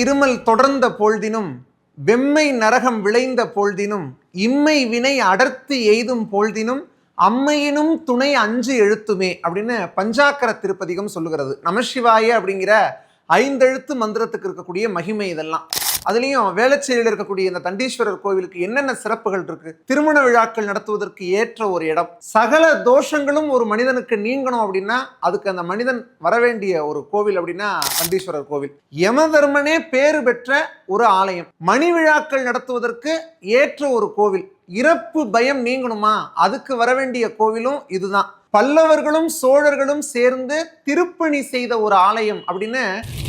இருமல் தொடர்ந்த பொழுதினும் வெம்மை நரகம் விளைந்த பொழுதினும் இம்மை வினை அடர்த்தி எய்தும் பொழுதினும் அம்மையினும் துணை அஞ்சு எழுத்துமே அப்படின்னு பஞ்சாக்கர திருப்பதிகம் சொல்லுகிறது. நமசிவாய அப்படிங்கிற ஐந்தெழுத்து மந்திரத்துக்கு இருக்கக்கூடிய மகிமை இதெல்லாம். அதுலேயும் வேளச்சேரியில் இருக்கக்கூடிய இந்த தண்டீஸ்வரர் கோவிலுக்கு என்னென்ன சிறப்புகள் இருக்கு? திருமண விழாக்கள் நடத்துவதற்கு ஏற்ற ஒரு இடம். சகல தோஷங்களும் ஒரு மனிதனுக்கு நீங்கணும் அப்படின்னா அதுக்கு அந்த மனிதன் வரவேண்டிய ஒரு கோவில் அப்படின்னா தண்டீஸ்வரர் கோவில். யமதர்மனே பேறு பெற்ற ஒரு ஆலயம். மணி விழாக்கள் நடத்துவதற்கு ஏற்ற ஒரு கோவில். இறப்பு பயம் நீங்கணுமா? அதுக்கு வரவேண்டிய கோவிலும் இதுதான். பல்லவர்களும் சோழர்களும் சேர்ந்து திருப்பணி செய்த ஒரு ஆலயம் அப்படின்னு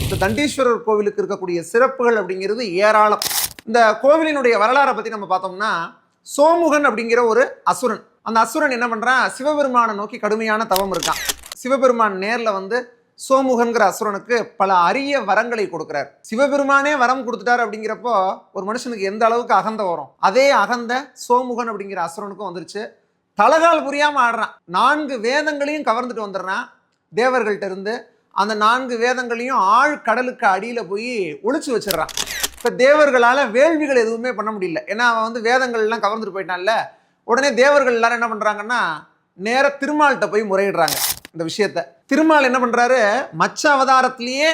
இந்த தண்டீஸ்வரர் கோவிலுக்கு இருக்கக்கூடிய சிறப்புகள் அப்படிங்கிறது ஏராளம். இந்த கோவிலினுடைய வரலாறை பற்றி நம்ம பார்த்தோம்னா சோமுகன் அப்படிங்கிற ஒரு அசுரன். அந்த அசுரன் என்ன பண்ணுறான் சிவபெருமானை நோக்கி கடுமையான தவம் இருக்கான். சிவபெருமான் நேரில் வந்து சோமுகன்கிற அசுரனுக்கு பல அரிய வரங்களை கொடுக்குறார். சிவபெருமானே வரம் கொடுத்துட்டார் அப்படிங்கிறப்போ ஒரு மனுஷனுக்கு எந்த அளவுக்கு அகந்த வரும் அதே அகந்த சோமுகன் அப்படிங்கிற அசுரனுக்கும் வந்துருச்சு. தலகால் புரியாமல் ஆடுறான். நான்கு வேதங்களையும் கவர்ந்துட்டு வந்துடுறான். தேவர்கள்ட்ட இருந்து அந்த நான்கு வேதங்களையும் ஆழ் கடலுக்கு அடியில் போய் ஒழிச்சு வச்சிடுறான். இப்போ தேவர்களால் வேள்விகள் எதுவுமே பண்ண முடியல. ஏன்னா அவன் வந்து வேதங்கள்லாம் கவர்ந்துட்டு போயிட்டான்ல. உடனே தேவர்கள் எல்லாரும் என்ன பண்ணுறாங்கன்னா நேராக திருமால்கிட்ட போய் முறையிடுறாங்க இந்த விஷயத்த. திருமால் என்ன பண்ணுறாரு மச்ச அவதாரத்திலேயே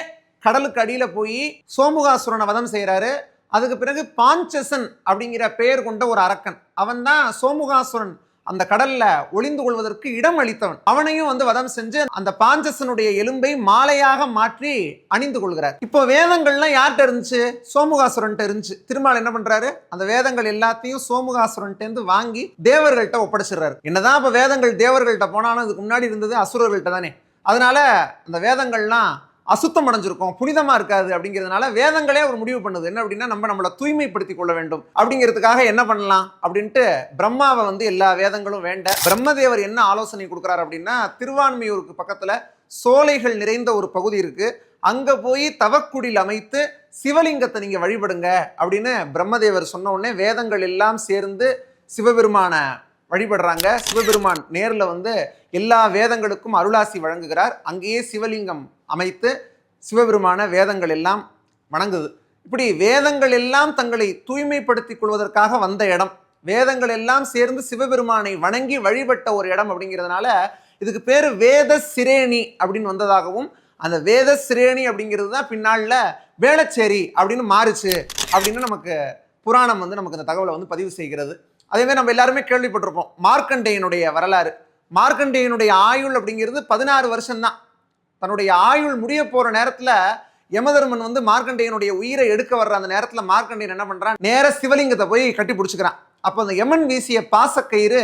கடலுக்கு அடியில் போய் சோமுகாசுரனை வதம் செய்கிறாரு அதுக்கு பிறகு பாஞ்சசன் அப்படிங்கிற பெயர் கொண்ட ஒரு அரக்கன். அவன் தான் சோமுகாசுரன் அந்த கடல்ல ஒளிந்து கொள்வதற்கு இடம் அளித்தவன். அவனையும் வந்து வதம் செஞ்சு அந்த பாஞ்சசனுடைய எலும்பை மாலையாக மாற்றி அணிந்து கொள்கிறார். இப்போ வேதங்கள்லாம் யார்கிட்ட இருந்துச்சு? சோமுகாசுரன்ட்ட இருந்துச்சு. திருமால் என்ன பண்றாரு? அந்த வேதங்கள் எல்லாத்தையும் சோமுகாசுரன்ட்ட இருந்து வாங்கி தேவர்கள்ட்ட ஒப்படைச்சிடுறாரு. என்னதான் இப்போ வேதங்கள் தேவர்கள்ட்ட போனாலும் இதுக்கு முன்னாடி இருந்தது அசுரர்கள்ட்ட தானே. அதனால அந்த வேதங்கள்லாம் அசுத்தம் அடைஞ்சிருக்கும் புனிதமாக இருக்காது அப்படிங்கிறதுனால வேதங்களே ஒரு முடிவு பண்ணுது. என்ன அப்படின்னா நம்ம நம்மளை தூய்மைப்படுத்திக் கொள்ள வேண்டும். அப்படிங்கிறதுக்காக என்ன பண்ணலாம் அப்படின்ட்டு பிரம்மாவை வந்து எல்லா வேதங்களும் வேண்ட பிரம்மதேவர் என்ன ஆலோசனை கொடுக்குறாரு அப்படின்னா திருவான்மையூருக்கு பக்கத்தில் சோலைகள் நிறைந்த ஒரு பகுதி இருக்கு. அங்கே போய் தவக்குடில் அமைத்து சிவலிங்கத்தை நீங்கள் வழிபடுங்க அப்படின்னு பிரம்மதேவர் சொன்ன உடனே வேதங்கள் எல்லாம் சேர்ந்து சிவபெருமான வழிபடுறாங்க. சிவபெருமான் நேரில் வந்து எல்லா வேதங்களுக்கும் அருளாசி வழங்குகிறார். அங்கேயே சிவலிங்கம் அமைத்து சிவபெருமான வேதங்கள் எல்லாம் வணங்குது. இப்படி வேதங்கள் எல்லாம் தங்களை தூய்மைப்படுத்திக் கொள்வதற்காக வந்த இடம். வேதங்கள் எல்லாம் சேர்ந்து சிவபெருமானை வணங்கி வழிபட்ட ஒரு இடம் அப்படிங்கிறதுனால இதுக்கு பேர் வேத சிரேணி அப்படின்னு வந்ததாகவும் அந்த வேத சிரேணி அப்படிங்கிறது தான் பின்னாளில் வேளச்சேரி அப்படின்னு மாறுச்சு அப்படின்னு நமக்கு புராணம் வந்து நமக்கு இந்த தகவலை வந்து பதிவு செய்கிறது. அதேமாதிரி நம்ம எல்லாருமே கேள்விப்பட்டிருப்போம். மார்க்கண்டேயனுடைய வரலாறு. மார்க்கண்டேயனுடைய ஆயுள் அப்படிங்கிறது பதினாறு வருஷம்தான். தன்னுடைய ஆயுள் முடிய போற நேரத்துல யமதர்மன் வந்து மார்க்கண்டேயனுடைய உயிரை எடுக்க வர்ற அந்த நேரத்துல மார்க்கண்டேயன் என்ன பண்றான்? நேர சிவலிங்கத்தை போய் கட்டி பிடிச்சிக்கிறான். அப்போ அந்த யமன் வீசிய பாசக்கயிறு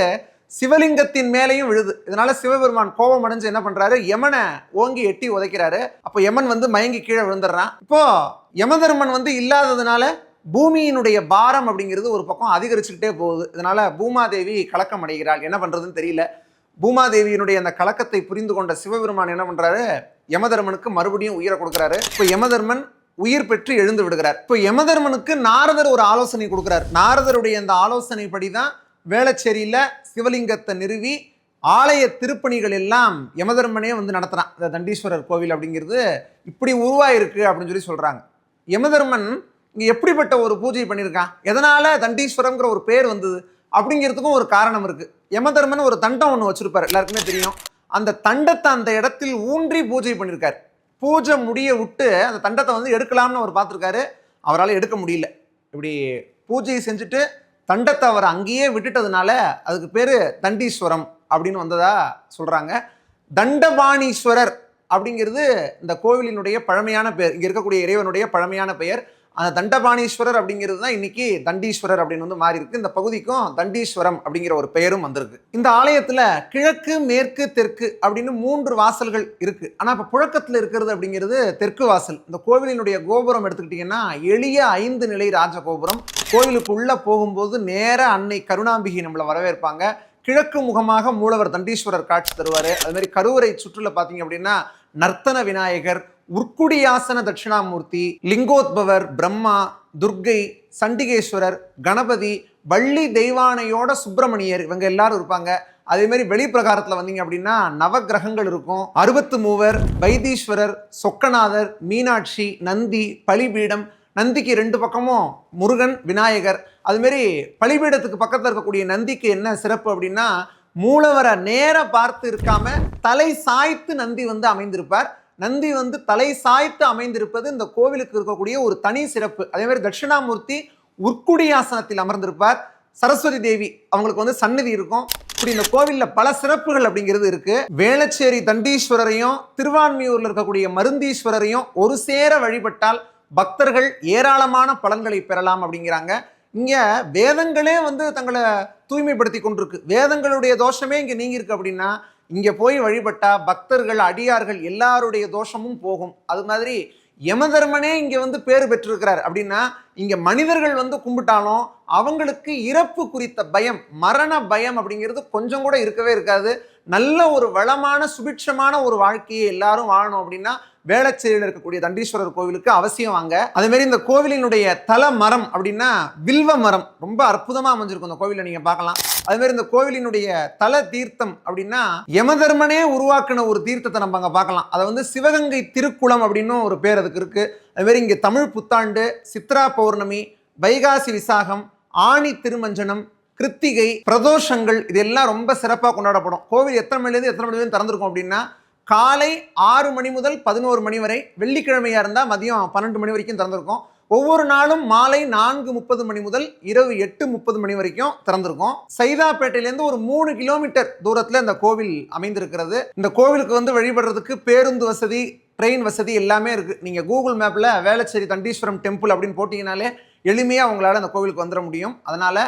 சிவலிங்கத்தின் மேலேயும் விழுது. இதனால சிவபெருமான் கோபம் அடைஞ்சு என்ன பண்றாரு? யமனை ஓங்கி எட்டி உதைக்கிறாரு. அப்போ யமன் வந்து மயங்கி கீழே விழுந்துடுறான். இப்போ யமதர்மன் வந்து இல்லாததுனால பூமியினுடைய பாரம் அப்படிங்கிறது ஒரு பக்கம் அதிகரிச்சுக்கிட்டே போகுது. இதனால பூமாதேவி கலக்கம் அடைகிறாள் என்ன பண்றதுன்னு தெரியல. பூமாதேவியினுடைய அந்த கலக்கத்தை புரிந்து கொண்ட சிவபெருமான் என்ன பண்ணுறாரு யமதர்மனுக்கு மறுபடியும் உயிரை கொடுக்குறாரு. இப்போ யமதர்மன் உயிர் பெற்று எழுந்து விடுகிறார். இப்போ யமதர்மனுக்கு நாரதர் ஒரு ஆலோசனை கொடுக்குறார். நாரதருடைய அந்த ஆலோசனைப்படி தான் வேளச்சேரியில் சிவலிங்கத்தை நிறுவி ஆலய திருப்பணிகள் எல்லாம் யமதர்மனே வந்து நடத்துகிறான் இந்த தண்டீஸ்வரர் கோவில் அப்படிங்கிறது இப்படி உருவாயிருக்கு அப்படின்னு சொல்லி சொல்கிறாங்க யமதர்மன் இங்கே எப்படிப்பட்ட ஒரு பூஜை பண்ணியிருக்கான்? எதனால் தண்டீஸ்வரம்ங்கிற ஒரு பேர் வந்தது? அப்படிங்கிறதுக்கும் ஒரு காரணம் இருக்குது யமதர்மன் ஒரு தண்டம் ஒன்று வச்சிருப்பார். எல்லாருக்குமே தெரியும். அந்த தண்டத்தை அந்த இடத்தில் ஊன்றி பூஜை பண்ணியிருக்கார் பூஜை முடிய விட்டு அந்த தண்டத்தை வந்து எடுக்கலாம்னு அவர் பார்த்துருக்காரு. அவரால் எடுக்க முடியல. இப்படி பூஜையை செஞ்சுட்டு தண்டத்தை அவர் அங்கேயே விட்டுட்டதுனால அதுக்கு பேர் தண்டீஸ்வரம் அப்படின்னு வந்ததா சொல்கிறாங்க தண்டபாணீஸ்வரர் அப்படிங்கிறது இந்த கோவிலினுடைய பழமையான பெயர். இங்கே இருக்கக்கூடிய இறைவனுடைய பழமையான பெயர். அந்த தண்டபாணீஸ்வரர் அப்படிங்கிறது தான் இன்னைக்கு தண்டீஸ்வரர் அப்படின்னு வந்து மாறி இருக்கு. இந்த பகுதிக்கும் தண்டீஸ்வரம் அப்படிங்கிற ஒரு பெயரும் வந்திருக்கு. இந்த ஆலயத்துல கிழக்கு மேற்கு தெற்கு அப்படின்னு மூன்று வாசல்கள் இருக்கு. ஆனா இப்ப புழக்கத்துல இருக்கிறது அப்படிங்கிறது தெற்கு வாசல். இந்த கோவிலினுடைய கோபுரம் எடுத்துக்கிட்டீங்கன்னா எளிய ஐந்து நிலை ராஜகோபுரம். கோவிலுக்குள்ள போகும்போது நேர அன்னை கருணாம்பிகை நம்மளை வரவேற்பாங்க. கிழக்கு முகமாக மூலவர் தண்டீஸ்வரர் காட்சி தருவார். அது மாதிரி கருவறை சுற்றுல பார்த்தீங்க அப்படின்னா நர்த்தன விநாயகர் உர்க்குடியாசன தட்சிணாமூர்த்தி லிங்கோத்பவர் பிரம்மா துர்க்கை சண்டிகேஸ்வரர் கணபதி வள்ளி தெய்வானையோட சுப்பிரமணியர் இவங்க எல்லாரும் இருப்பாங்க. அதே மாதிரி வெளிப்பிரகாரத்தில் வந்தீங்க அப்படின்னா நவக்கிரகங்கள் இருக்கும். அறுபத்து மூவர் வைத்தீஸ்வரர் சொக்கநாதர் மீனாட்சி நந்தி பலிபீடம் நந்திக்கு ரெண்டு பக்கமும் முருகன் விநாயகர். அதுமாரி பலிபீடத்துக்கு பக்கத்தில் இருக்கக்கூடிய நந்திக்கு என்ன சிறப்பு அப்படின்னா மூலவரை நேர பார்த்து இருக்காம தலை சாய்த்து நந்தி வந்து அமைந்திருப்பார். நந்தி வந்து தலை சாய்த்து அமைந்திருப்பது இந்த கோவிலுக்கு இருக்கக்கூடிய ஒரு தனி சிறப்பு. அதே மாதிரி தட்சிணாமூர்த்தி உட்குடியாசனத்தில் அமர்ந்திருப்பார். சரஸ்வதி தேவி அவங்களுக்கு வந்து சன்னதி இருக்கும். இப்படி இந்த கோவிலில் பல சிறப்புகள் அப்படிங்கிறது இருக்கு. வேளச்சேரி தண்டீஸ்வரரையும் திருவான்மியூரில் இருக்கக்கூடிய மருந்தீஸ்வரரையும் ஒரு சேர வழிபட்டால் பக்தர்கள் ஏராளமான பலன்களை பெறலாம் அப்படிங்கிறாங்க. இங்கே வேதங்களே வந்து தங்களை தூய்மைப்படுத்தி கொண்டிருக்கு. வேதங்களுடைய தோஷமே இங்கே நீங்கிருக்கு அப்படின்னா இங்கே போய் வழிபட்டா பக்தர்கள் அடியார்கள் எல்லாருடைய தோஷமும் போகும். அது மாதிரி யமதர்மனே இங்கே வந்து பேர் பெற்றிருக்கிறார். அப்படின்னா இங்கே மனிதர்கள் வந்து கும்பிட்டாலும் அவங்களுக்கு இறப்பு குறித்த பயம் மரண பயம் அப்படிங்கிறது கொஞ்சம் கூட இருக்கவே இருக்காது. நல்ல ஒரு வளமான சுபிட்சமான ஒரு வாழ்க்கையை எல்லாரும் வாழணும் அப்படின்னா வேளச்சேரியில் இருக்கக்கூடிய தண்டீஸ்வரர் கோவிலுக்கு அவசியம் வாங்க. அதேமாரி இந்த கோவிலினுடைய தல மரம் அப்படின்னா வில்வ மரம். ரொம்ப அற்புதமாக அமைஞ்சிருக்கும் இந்த கோவிலை நீங்கள் பார்க்கலாம். அது மாதிரி இந்த கோவிலினுடைய தல தீர்த்தம் அப்படின்னா யமதர்மனே உருவாக்கின ஒரு தீர்த்தத்தை நம்ம அங்கே பார்க்கலாம். அதை வந்து சிவகங்கை திருக்குளம் அப்படின்னும் ஒரு பேர் அதுக்கு இருக்கு. அதே மாதிரி தமிழ் புத்தாண்டு சித்ரா பௌர்ணமி வைகாசி விசாகம் ஆணி திருமஞ்சனம் கிருத்திகை பிரதோஷங்கள் இதெல்லாம் ரொம்ப சிறப்பாக கொண்டாடப்படும். கோவில் எத்தனை மணிலேருந்து எத்தனை மணி வரையும் திறந்திருக்கும் அப்படின்னா காலை ஆறு மணி முதல் பதினோரு மணி வரை வெள்ளிக்கிழமையாக இருந்தால் மதியம் பன்னெண்டு மணி வரைக்கும் திறந்திருக்கும். ஒவ்வொரு நாளும் மாலை நான்கு முப்பது மணி முதல் இரவு எட்டு முப்பது மணி வரைக்கும் திறந்திருக்கும். சைதாப்பேட்டையிலேருந்து ஒரு மூணு கிலோமீட்டர் தூரத்தில் இந்த கோவில் அமைந்திருக்கிறது. இந்த கோவிலுக்கு வந்து வழிபடுறதுக்கு பேருந்து வசதி ட்ரெயின் வசதி எல்லாமே இருக்குது நீங்கள் கூகுள் மேப்பில் வேளச்சேரி தண்டீஸ்வரம் டெம்பிள் அப்படின்னு போட்டிங்கனாலே எளிமையாக உங்களால் அந்த கோவிலுக்கு வந்துட முடியும். அதனால்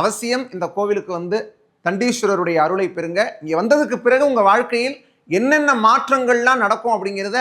அவசியம் இந்த கோவிலுக்கு வந்து தண்டீஸ்வரருடைய அருளை பெறுங்க. இங்கே வந்ததுக்கு பிறகு உங்கள் வாழ்க்கையில் என்னென்ன மாற்றங்கள்லாம் நடக்கும் அப்படிங்கிறத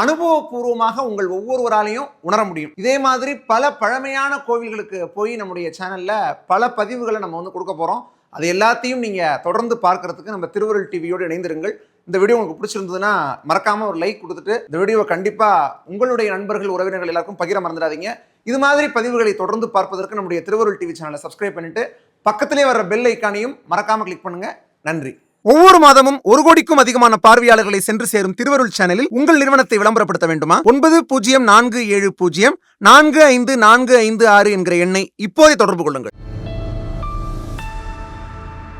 அனுபவபூர்வமாக உங்கள் ஒவ்வொருவராலையும் உணர முடியும். இதே மாதிரி பல பழமையான கோவில்களுக்கு போய் நம்முடைய சேனலில் பல பதிவுகளை நம்ம வந்து கொடுக்க போகிறோம் அது எல்லாத்தையும் நீங்கள் தொடர்ந்து பார்க்கறதுக்கு நம்ம திருவருள் டிவியோடு இணைந்திருங்கள். இந்த வீடியோ உங்களுக்கு பிடிச்சிருந்ததுன்னா மறக்காமல் ஒரு லைக் கொடுத்துட்டு இந்த வீடியோவை கண்டிப்பாக உங்களுடைய நண்பர்கள் உறவினர்கள் எல்லாருக்கும் பகிர மறந்துடாதீங்க. இது மாதிரி பதிவுகளை தொடர்ந்து பார்ப்பதற்கு நம்முடைய திருவருள் டிவி சேனலை சப்ஸ்கிரைப் பண்ணிட்டு பக்கத்திலே வர்ற பெல் ஐக்கானையும் மறக்காமல் கிளிக் பண்ணுங்கள் நன்றி. ஒவ்வொரு மாதமும் ஒரு கோடிக்கும் அதிகமான பார்வையாளர்களை சென்று சேரும் திருவருள் சேனலில் உங்கள் நிறுவனத்தை விளம்பரப்படுத்த வேண்டுமா? ஒன்பது பூஜ்ஜியம் நான்கு ஏழு பூஜ்ஜியம் நான்கு ஐந்து நான்கு ஐந்து ஆறு என்கிற எண்ணை இப்போதே தொடர்பு கொள்ளுங்கள்.